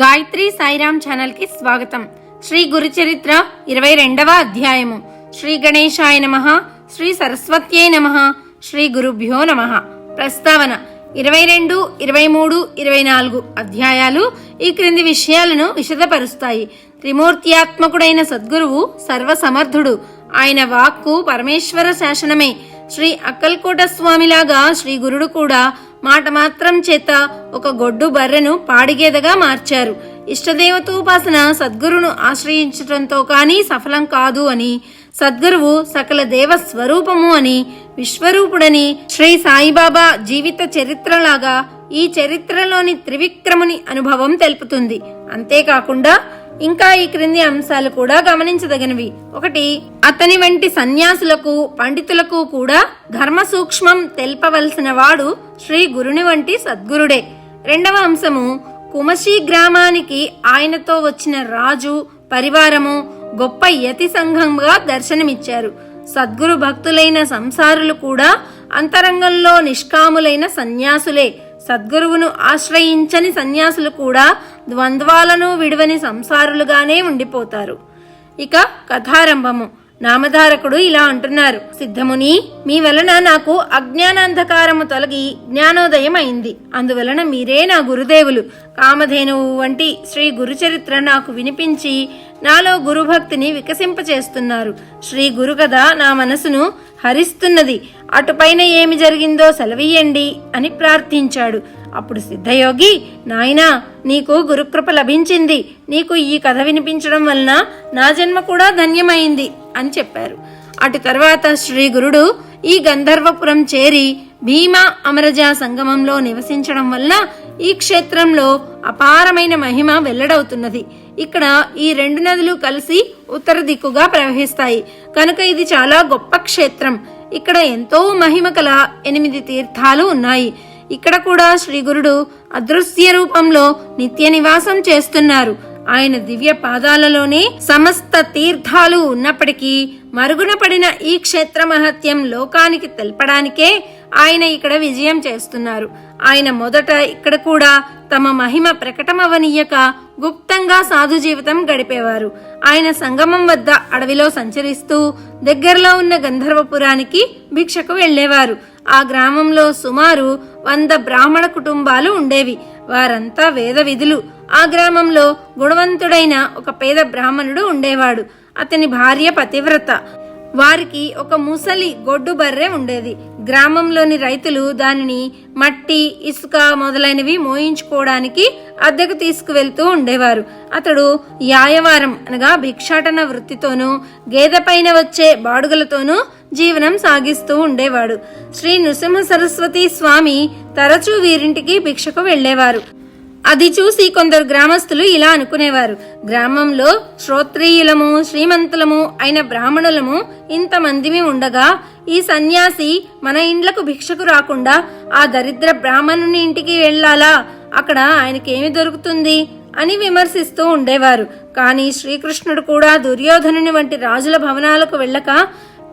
గాయత్రి సాయిరామ్ ఛానల్కి స్వాగతం. శ్రీ గురు చరిత్ర ఇరవై రెండవ అధ్యాయము. శ్రీ గణేశాయ నమ శ్రీ సరస్వత్యై నమ శ్రీ గురుభ్యో నమ. ప్రస్తావన ఇరవై రెండు ఇరవై మూడు ఇరవై నాలుగు అధ్యాయాలు ఈ క్రింది విషయాలను విశదపరుస్తాయి. త్రిమూర్త్యాత్మకుడైన సద్గురువు సర్వసమర్థుడు. ఆయన వాక్కు పరమేశ్వర శాసనమే. శ్రీ అక్కల్కోట స్వామిలాగా శ్రీ గురుడు కూడా మాట మాత్రం చేత ఒక గొడ్డు బర్రెను పాడిగేదగా మార్చారు. ఇష్టదేవతోపాసన సద్గురును ఆశ్రయించటంతో కానీ సఫలం కాదు అని సద్గురువు సకల దేవ స్వరూపము అని విశ్వరూపుడని శ్రీ సాయిబాబా జీవిత చరిత్రలాగా ఈ చరిత్రలోని త్రివిక్రముని అనుభవం తెలుపుతుంది. అంతేకాకుండా ఇంకా ఈ క్రింది అంశాలు కూడా గమనించదగినవి. ఒకటి అతని వంటి సన్యాసులకు పండితులకు కూడా ధర్మ సూక్ష్మం తెల్పవలసిన వాడు శ్రీ గురుని వంటి సద్గురుడే. రెండవ అంశము కుమశీ గ్రామానికి ఆయనతో వచ్చిన రాజు పరివారము గొప్ప యతి సంఘంగా దర్శనమిచ్చారు. సద్గురు భక్తులైన సంసారులు కూడా అంతరంగంలో నిష్కాములైన సన్యాసులే. సద్గురువును ఆశ్రయించని సన్యాసులు కూడా ద్వంద్వాలను విడవని సంసారులుగానే ఉండిపోతారు. ఇక కథారంభము. నామధారకుడు ఇలా అంటున్నారు. సిద్ధముని మీ వలన నాకు అజ్ఞానాంధకారము తొలగి జ్ఞానోదయం అయింది అందువలన మీరే నా గురుదేవులు. కామధేనువు వంటి శ్రీ గురుచరిత్ర నాకు వినిపించి నాలో గురుభక్తిని వికసింపచేస్తున్నారు. శ్రీ గురుకథ నా మనసును హరిస్తున్నది. అటుపైన ఏమి జరిగిందో సెలవీయండి అని ప్రార్థించాడు. అప్పుడు సిద్ధయోగి నాయనా నీకు గురుకృప లభించింది. నీకు ఈ కథ వినిపించడం వలన నా జన్మ కూడా ధన్యమైంది. అని చెప్పారు. అటు తర్వాత శ్రీ గురుడు ఈ గంధర్వపురం చేరి భీమా అమరజ సంగమంలో నివసించడం వల్ల ఈ క్షేత్రంలో అపారమైన మహిమ వెల్లడవుతున్నది. ఇక్కడ ఈ రెండు నదులు కలిసి ఉత్తర దిక్కుగా ప్రవహిస్తాయి. కనుక ఇది చాలా గొప్ప క్షేత్రం. ఇక్కడ ఎంతో మహిమ కల ఎనిమిది తీర్థాలు ఉన్నాయి. ఇక్కడ కూడా శ్రీ గురుడు అదృశ్య రూపంలో నిత్య నివాసం చేస్తున్నారు. ఆయన దివ్య పాదాలలోనే సమస్త తీర్థాలు ఉన్నప్పటికీ మరుగున పడిన ఈ క్షేత్ర మహత్యం లోకానికి తెలపడానికే ఆయన ఇక్కడ విజయం చేస్తున్నారు. ఆయన మొదట ఇక్కడ కూడా తమ మహిమ ప్రకటమవనీయక గుప్తంగా సాధు జీవితం గడిపేవారు. ఆయన సంగమం వద్ద అడవిలో సంచరిస్తూ దగ్గరలో ఉన్న గంధర్వపురానికి భిక్షకు వెళ్ళేవారు ఆ గ్రామంలో సుమారు వంద బ్రాహ్మణ కుటుంబాలు ఉండేవి. వారంతా వేద విధులు. ఆ గ్రామంలో గుణవంతుడైన ఒక పేద బ్రాహ్మణుడు ఉండేవాడు. అతని భార్య పతివ్రత. వారికి ఒక ముసలి గొడ్డు బర్రె ఉండేది. గ్రామంలోని రైతులు దానిని మట్టి ఇసుక మొదలైనవి మోయించుకోవడానికి అద్దెకు తీసుకువెళ్తూ ఉండేవారు. అతడు యాయవారం అనగా భిక్షాటన వృత్తితోనూ గేదె పైన వచ్చే బాడుగలతోనూ జీవనం సాగిస్తూ ఉండేవాడు. శ్రీ నృసింహ సరస్వతి స్వామి తరచూ వీరింటికి భిక్షకు వెళ్ళేవారు అది చూసి కొందరు గ్రామస్తులు ఇలా అనుకునేవారు. గ్రామంలో శ్రోత్రియులము శ్రీమంతులము అయిన బ్రాహ్మణులము ఇంతమందిమి ఉండగా ఈ సన్యాసి మన ఇండ్లకు భిక్షకు రాకుండా ఆ దరిద్ర బ్రాహ్మణుని ఇంటికి వెళ్ళాలా? అక్కడ ఆయనకేమి దొరుకుతుంది? అని విమర్శిస్తూ ఉండేవారు. కానీ శ్రీకృష్ణుడు కూడా దుర్యోధనుని వంటి రాజుల భవనాలకు వెళ్ళక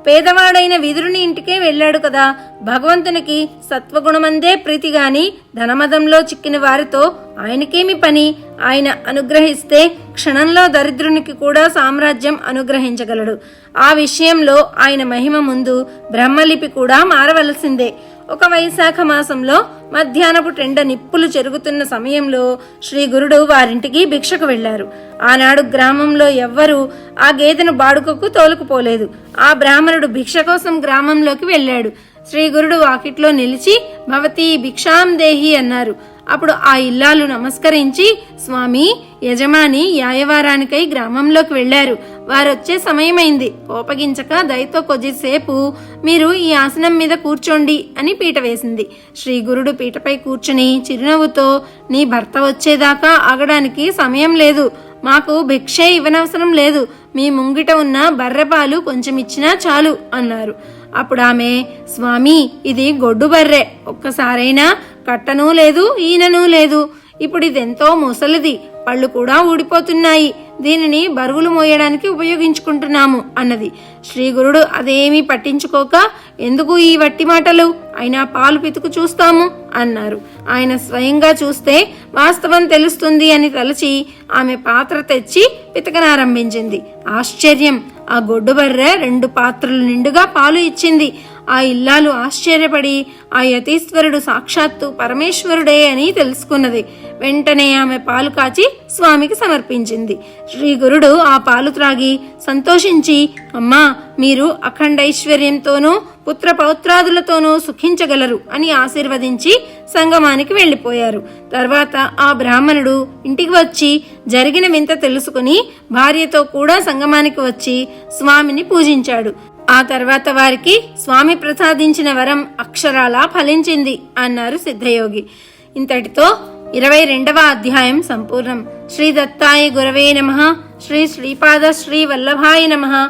పేదవాడైన విదురుని ఇంటికే వెళ్ళాడు కదా. భగవంతునికి సత్వగుణమందే ప్రీతి గాని ధనమదంలో చిక్కిన వారితో ఆయనకేమి పని? ఆయన అనుగ్రహిస్తే క్షణంలో దరిద్రునికి కూడా సామ్రాజ్యం అనుగ్రహించగలడు. ఆ విషయంలో ఆయన మహిమ ముందు బ్రహ్మలిపి కూడా మారవలసిందే. ఒక వైశాఖ మాసంలో మధ్యాహ్నపు టెండ నిప్పులు చెరుగుతున్న సమయంలో శ్రీ గురుడు వారింటికి భిక్షకు వెళ్ళారు ఆనాడు గ్రామంలో ఎవ్వరూ ఆ గేదెను బాడుకకు తోలుకుపోలేదు. ఆ బ్రాహ్మణుడు భిక్ష కోసం గ్రామంలోకి వెళ్ళాడు. శ్రీ గురుడు వాకిట్లో నిలిచి భవతి భిక్షాం దేహి అన్నారు. అప్పుడు ఆ ఇల్లాలు నమస్కరించి స్వామి యజమాని యాయవారానికై గ్రామంలోకి వెళ్ళారు వారొచ్చే సమయమైంది. కోపగించక దయతో కొద్దిసేపు మీరు ఈ ఆసనం మీద కూర్చోండి అని పీట వేసింది. శ్రీ గురుడు పీటపై కూర్చుని చిరునవ్వుతో నీ భర్త వచ్చేదాకా ఆగడానికి సమయం లేదు. మాకు భిక్షే ఇవ్వనవసరం లేదు. మీ ముంగిట ఉన్న బర్రెపాలు కొంచెం ఇచ్చినా చాలు అన్నారు. అప్పుడు ఆమె స్వామి ఇది గొడ్డు బర్రె. ఒక్కసారైనా కట్టనూ లేదు ఈననూ లేదు. ఇప్పుడు ఇదెంతో ముసలిది. పళ్ళు కూడా ఊడిపోతున్నాయి. దీనిని బరువులు మోయడానికి ఉపయోగించుకుంటున్నాము అన్నది. శ్రీగురుడు అదేమీ పట్టించుకోక ఎందుకు ఈ వట్టి మాటలు? అయినా పాలు పితుకు చూస్తాము అన్నారు. ఆయన స్వయంగా చూస్తే వాస్తవం తెలుస్తుంది అని తలచి ఆమె పాత్ర తెచ్చి పితకనారంభించింది ఆశ్చర్యం! ఆ గొడ్డుబర్ర రెండు పాత్రలు నిండుగా పాలు ఇచ్చింది. ఆ ఇల్లాలు ఆశ్చర్యపడి ఆ యతీశ్వరుడు సాక్షాత్తు పరమేశ్వరుడే అని తెలుసుకున్నది. వెంటనే ఆమె పాలు కాచి స్వామికి సమర్పించింది. శ్రీ గురుడు ఆ పాలు త్రాగి సంతోషించి అమ్మా మీరు అఖండైశ్వర్యంతోనూ పుత్ర పౌత్రాదులతోనూ సుఖించగలరు అని ఆశీర్వదించి సంగమానికి వెళ్ళిపోయారు. తర్వాత ఆ బ్రాహ్మణుడు ఇంటికి వచ్చి జరిగిన వింత తెలుసుకుని భార్యతో కూడా సంగమానికి వచ్చి స్వామిని పూజించాడు. ఆ తర్వాత వారికి స్వామి ప్రసాదించిన వరం అక్షరాలా ఫలించింది అన్నారు సిద్ధయోగి. ఇంతటితో ఇరవై రెండవ అధ్యాయం సంపూర్ణం. శ్రీ దత్తాయ గురవే నమ. శ్రీ శ్రీపాద శ్రీ వల్లభాయ నమ.